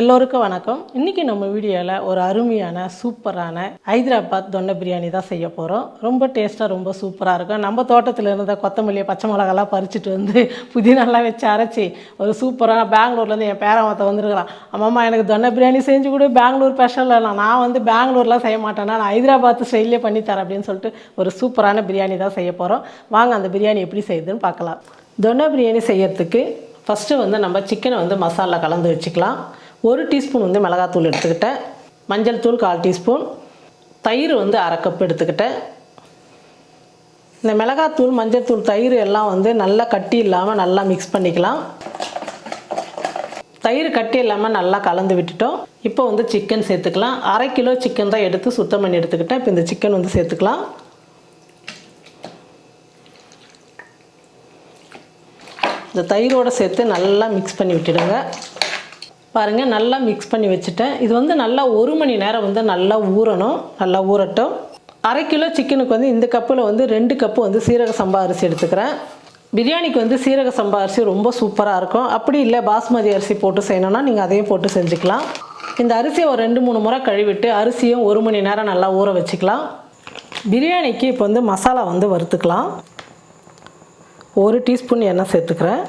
எல்லோருக்கும் வணக்கம். இன்றைக்கி நம்ம வீடியோவில் ஒரு அருமையான சூப்பரான ஹைதராபாத் தொண்டை பிரியாணி தான் செய்ய போகிறோம் ரொம்ப டேஸ்ட்டாக ரொம்ப சூப்பராக இருக்கும். நம்ம தோட்டத்தில் இருந்த கொத்தமல்லியை பச்சை மிளகாலாம் பறிச்சுட்டு வந்து புதினாலாம் வச்சு அரைச்சி ஒரு சூப்பராக பெங்களூர்லேருந்து என் பேரவத்தை வந்துருக்கலாம் அம்மாம்மா எனக்கு தொண்டை பிரியாணி செஞ்சு கொடு பெங்களூர் ஸ்பெஷல்லாம் நான் வந்து பெங்களூர்லாம் செய்ய மாட்டேன்னா நான் ஹைதராபாத் ஸ்டைல்லே பண்ணி தரேன் அப்படின்னு சொல்லிட்டு ஒரு சூப்பரான பிரியாணி தான் செய்ய போகிறோம் வாங்க அந்த பிரியாணி எப்படி செய்யுதுன்னு பார்க்கலாம். தொண்டை பிரியாணி செய்யறதுக்கு ஃபஸ்ட்டு வந்து நம்ம சிக்கனை வந்து மசாலா கலந்து வச்சுக்கலாம். ஒரு டீஸ்பூன் வந்து மிளகாத்தூள் எடுத்துக்கிட்டேன். மஞ்சள் தூள் கால் டீஸ்பூன். தயிர் வந்து அரை கப் எடுத்துக்கிட்டேன். இந்த மிளகாத்தூள் மஞ்சள் தூள் தயிர் எல்லாம் வந்து நல்லா கட்டி இல்லாமல் நல்லா மிக்ஸ் பண்ணிக்கலாம். தயிர் கட்டி இல்லாமல் நல்லா கலந்து விட்டுட்டோம். இப்போ வந்து சிக்கன் சேர்த்துக்கலாம். அரை கிலோ சிக்கன் தான் எடுத்து சுத்தம் பண்ணி எடுத்துக்கிட்டேன். இப்போ இந்த சிக்கன் வந்து சேர்த்துக்கலாம். இந்த தயிரோடு சேர்த்து நல்லா மிக்ஸ் பண்ணி விட்டுடுங்க. பாருங்கள் நல்லா மிக்ஸ் பண்ணி வச்சுட்டேன். இது வந்து நல்லா ஒரு மணி நேரம் வந்து நல்லா ஊறணும். நல்லா ஊறட்டும். அரை கிலோ சிக்கனுக்கு வந்து இந்த கப்பில் வந்து ரெண்டு கப்பு வந்து சீரக சம்பா அரிசி எடுத்துக்கிறேன். பிரியாணிக்கு வந்து சீரக சம்பா அரிசி ரொம்ப சூப்பராக இருக்கும். அப்படி இல்லை பாஸ்மதி அரிசி போட்டு செய்யணும்னா நீங்கள் அதையும் போட்டு செஞ்சுக்கலாம். இந்த அரிசியை ஒரு ரெண்டு மூணு முறை கழுவிட்டு அரிசியும் ஒரு மணி நேரம் நல்லா ஊற வச்சுக்கலாம். பிரியாணிக்கு இப்போ வந்து மசாலா வந்து வறுத்துக்கலாம். ஒரு டீஸ்பூன் எண்ணெய் சேர்த்துக்கிறேன்.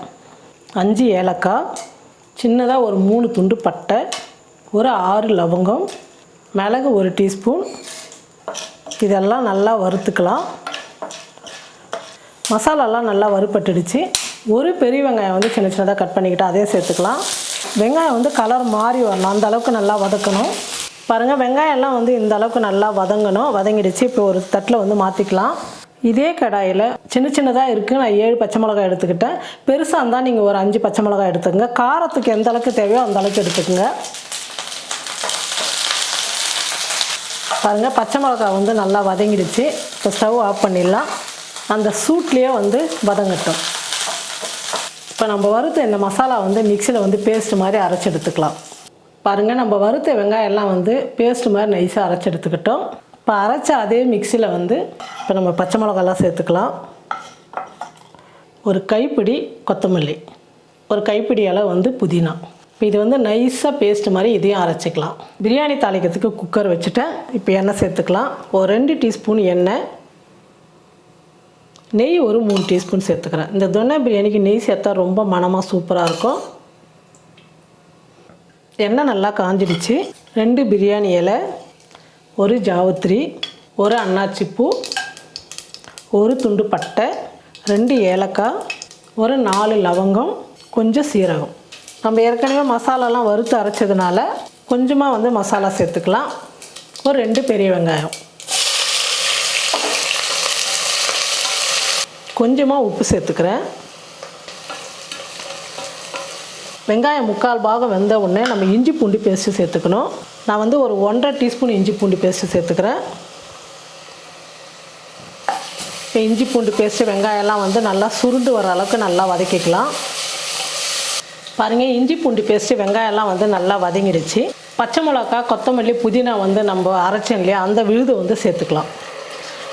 அஞ்சு ஏலக்காய். சின்னதாக ஒரு மூணு துண்டு பட்டை ஒரு ஆறு லவங்கம் மிளகு ஒரு டீஸ்பூன். இதெல்லாம் நல்லா வறுத்துக்கலாம். மசாலாலாம் நல்லா வறுப்பட்டுடுச்சு ஒரு பெரிய வெங்காயம் வந்து சின்ன சின்னதாக கட் பண்ணிக்கிட்டு அதையும் சேர்த்துக்கலாம். வெங்காயம் வந்து கலர் மாறி வரணும். அந்த அளவுக்கு நல்லா வதக்கணும். பாருங்கள் வெங்காயம்லாம் வந்து இந்த அளவுக்கு நல்லா வதங்கணும். வதங்கிடுச்சு. இப்போ ஒரு தட்டில் வந்து மாற்றிக்கலாம் இதே கடாயில் சின்ன சின்னதாக இருக்குது நான் ஏழு பச்சை மிளகாய் எடுத்துக்கிட்டேன். பெருசாக இருந்தால் நீங்கள் ஒரு அஞ்சு பச்சை மிளகாய் எடுத்துக்கங்க. காரத்துக்கு எந்த அளவுக்கு தேவையோ அந்த அளவுக்கு எடுத்துக்கோங்க. பாருங்கள் பச்சை மிளகாய் வந்து நல்லா வதங்கிடுச்சு. இப்போ ஸ்டவ் ஆஃப் பண்ணிடலாம். அந்த சூட்லேயே வந்து வதங்கட்டும். இப்போ நம்ம வறுத்த இந்த மசாலா வந்து மிக்சியில் வந்து பேஸ்ட் மாதிரி அரைச்சி எடுத்துக்கலாம். பாருங்கள் நம்ம வறுத்த வெங்காயம்லாம் வந்து பேஸ்ட் மாதிரி நைஸாக அரைச்சி எடுத்துக்கிட்டோம். இப்போ அரைச்ச அதே மிக்சியில் வந்து இப்போ நம்ம பச்சை மிளகாலாம் சேர்த்துக்கலாம். ஒரு கைப்பிடி கொத்தமல்லி. ஒரு கைப்பிடி அளவு வந்து புதினா. இப்போ இது வந்து நைஸாக பேஸ்ட் மாதிரி இதையும் அரைச்சிக்கலாம். பிரியாணி தாளிக்கிறதுக்கு குக்கர் வச்சுட்டேன். இப்போ எண்ணெய் சேர்த்துக்கலாம். ஒரு ரெண்டு டீஸ்பூன் எண்ணெய். நெய் ஒரு மூணு டீஸ்பூன் சேர்த்துக்கிறேன். இந்த தொன்னை பிரியாணிக்கு நெய் சேர்த்தா ரொம்ப மனமாக சூப்பராக இருக்கும். எண்ணெய் நல்லா காஞ்சிடுச்சு. ரெண்டு பிரியாணி இலை. ஒரு ஜாவத்திரி ஒரு அன்னாச்சிப்பூ ஒரு துண்டு பட்டை ரெண்டு ஏலக்காய் ஒரு நாலு லவங்கம் கொஞ்சம் சீரகம். நம்ம ஏற்கனவே மசாலாலாம் வறுத்து அரைச்சதுனால கொஞ்சமாக வந்து மசாலா சேர்த்துக்கலாம். ஒரு ரெண்டு பெரிய வெங்காயம். கொஞ்சமாக உப்பு சேர்த்துக்கிறேன். வெங்காயம் முக்கால் பாகம் வெந்த உடனே நம்ம இஞ்சி பூண்டு பேஸ்ட்டு சேர்த்துக்கணும். நான் வந்து ஒரு ஒன்றரை டீஸ்பூன் இஞ்சி பூண்டு பேஸ்ட்டு சேர்த்துக்கிறேன். இப்போ இஞ்சி பூண்டு பேஸ்ட்டு வெங்காயம்லாம் வந்து நல்லா சுருண்டு வர அளவுக்கு நல்லா வதக்கிக்கலாம். பாருங்கள் இஞ்சி பூண்டு பேஸ்ட்டு வெங்காயம்லாம் வந்து நல்லா வதங்கிடுச்சு. பச்சை மிளகா கொத்தமல்லி புதினா வந்து நம்ம அரைச்சோம் இல்லையா அந்த விழுது வந்து சேர்த்துக்கலாம்.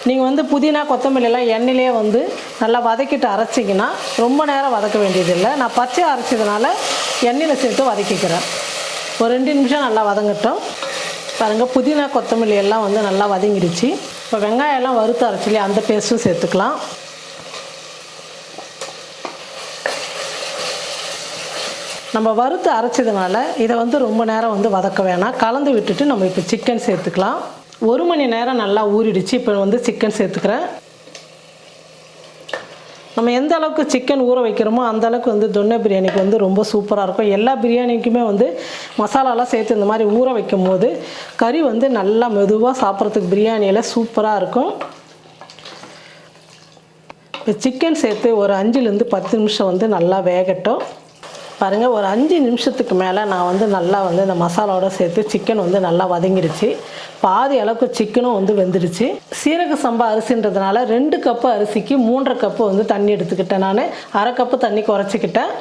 நீங்கள் வந்து புதினா கொத்தமல்லிலாம் எண்ணெயிலே வந்து நல்லா வதக்கிட்டு அரைச்சிங்கன்னா ரொம்ப நேரம் வதக்க வேண்டியதில்லை. நான் பச்சை அரைச்சதுனால எண்ணெயில் சேர்த்து வதக்கிக்கிறேன். ஒரு ரெண்டு நிமிஷம் நல்லா வதங்கட்டும். பாருங்கள் புதினா கொத்தமல்லி எல்லாம் வந்து நல்லா வதங்கிடுச்சு இப்போ வெங்காயம்லாம் வறுத்து அரைச்சிலே அந்த பேஸ்ட்டும் சேர்த்துக்கலாம். நம்ம வறுத்து அரைச்சதுனால இதை வந்து ரொம்ப நேரம் வந்து வதக்க வேணாம். கலந்து விட்டுட்டு நம்ம இப்போ சிக்கன் சேர்த்துக்கலாம். ஒரு மணி நேரம் நல்லா ஊறிடுச்சு. இப்போ வந்து சிக்கன் சேர்த்துக்கிறேன். நம்ம எந்த அளவுக்கு சிக்கன் ஊற வைக்கிறோமோ அந்த அளவுக்கு வந்து தொன்னை பிரியாணிக்கு வந்து ரொம்ப சூப்பராக இருக்கும். எல்லா பிரியாணிக்குமே வந்து மசாலாலாம் சேர்த்து இந்த மாதிரி ஊற வைக்கும் போது கறி வந்து நல்லா மெதுவாக சாப்பிட்றதுக்கு பிரியாணியில் சூப்பராக இருக்கும். இப்போ சிக்கன் சேர்த்து ஒரு அஞ்சுலேருந்து பத்து நிமிஷம் வந்து நல்லா வேகட்டும். பாருங்கள் ஒரு அஞ்சு நிமிஷத்துக்கு மேலே நான் வந்து நல்லா வந்து இந்த மசாலாவோட சேர்த்து சிக்கன் வந்து நல்லா வதங்கிடுச்சு பாதி அளவுக்கு சிக்கனும் வந்து வெந்துடுச்சு சீரக சம்பா அரிசின்றதுனால ரெண்டு கப்பு அரிசிக்கு மூன்றரை கப்பு வந்து தண்ணி எடுத்துக்கிட்டேன் நான். அரை கப்பு தண்ணி குறைச்சிக்கிட்டேன்.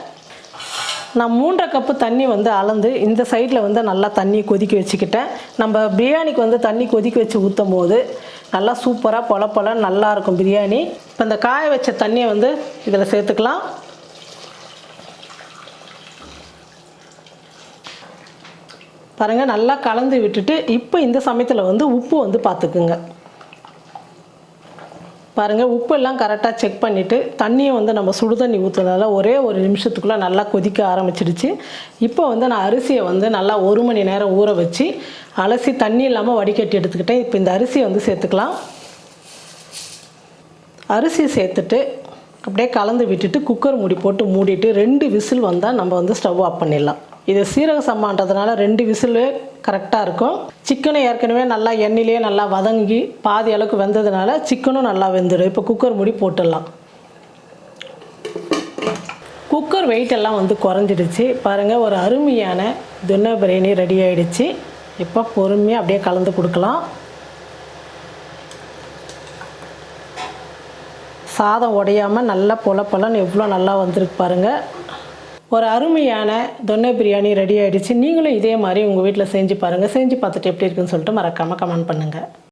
நான் மூன்றரை கப்பு தண்ணி வந்து அளந்து இந்த சைடில் வந்து நல்லா தண்ணி கொதிக்க வச்சுக்கிட்டேன். நம்ம பிரியாணிக்கு வந்து தண்ணி கொதிக்க வச்சு ஊற்றும் போது நல்லா சூப்பராக பொல பொல நல்லாயிருக்கும் பிரியாணி. இப்போ இந்த காய வச்ச தண்ணியை வந்து இதில் சேர்த்துக்கலாம். பாருங்கள் நல்லா கலந்து விட்டுட்டு இப்போ இந்த சமயத்தில் வந்து உப்பு வந்து பார்த்துக்குங்க பாருங்கள் உப்பு எல்லாம் கரெக்டாக செக் பண்ணிவிட்டு தண்ணியை வந்து நம்ம சுடு தண்ணி ஊற்றுறதால ஒரே ஒரு நிமிஷத்துக்குள்ளே நல்லா கொதிக்க ஆரம்பிச்சிடுச்சு. இப்போ வந்து நான் அரிசியை வந்து நல்லா ஒரு மணி நேரம் ஊற வச்சு அலசி தண்ணி இல்லாமல் வடிகட்டி எடுத்துக்கிட்டேன். இப்போ இந்த அரிசியை வந்து சேர்த்துக்கலாம். அரிசி சேர்த்துட்டு அப்படியே கலந்து விட்டுட்டு குக்கர் மூடி போட்டு மூடிட்டு ரெண்டு விசில் வந்தால் நம்ம வந்து ஸ்டவ் ஆஃப் பண்ணிடலாம். இது சீரக சம்மான்றதுனால ரெண்டு விசிலு கரெக்டாக இருக்கும். சிக்கனை ஏற்கனவே நல்லா எண்ணெயிலேயே நல்லா வதங்கி பாதி அளவுக்கு வெந்ததுனால சிக்கனும் நல்லா வெந்துடும். இப்போ குக்கர் மூடி போட்டுடலாம். குக்கர் வெயிட் எல்லாம் வந்து குறைஞ்சிடுச்சு. பாருங்கள் ஒரு அருமையான துண்ண பிரியாணி ரெடி ஆகிடுச்சு இப்போ பொறுமையாக அப்படியே கலந்து கொடுக்கலாம். சாதம் உடையாமல் நல்லா பொல பொலன்னு எவ்வளோ நல்லா வந்திருக்கு பாருங்கள் ஒரு அருமையான தொன்னை பிரியாணி ரெடி ஆகிடுச்சு நீங்களும் இதே மாதிரி உங்கள் வீட்டில் செஞ்சு பாருங்கள் செஞ்சு பார்த்துட்டு எப்படி இருக்குன்னு சொல்லிட்டு மறக்காமல் கமெண்ட் பண்ணுங்கள்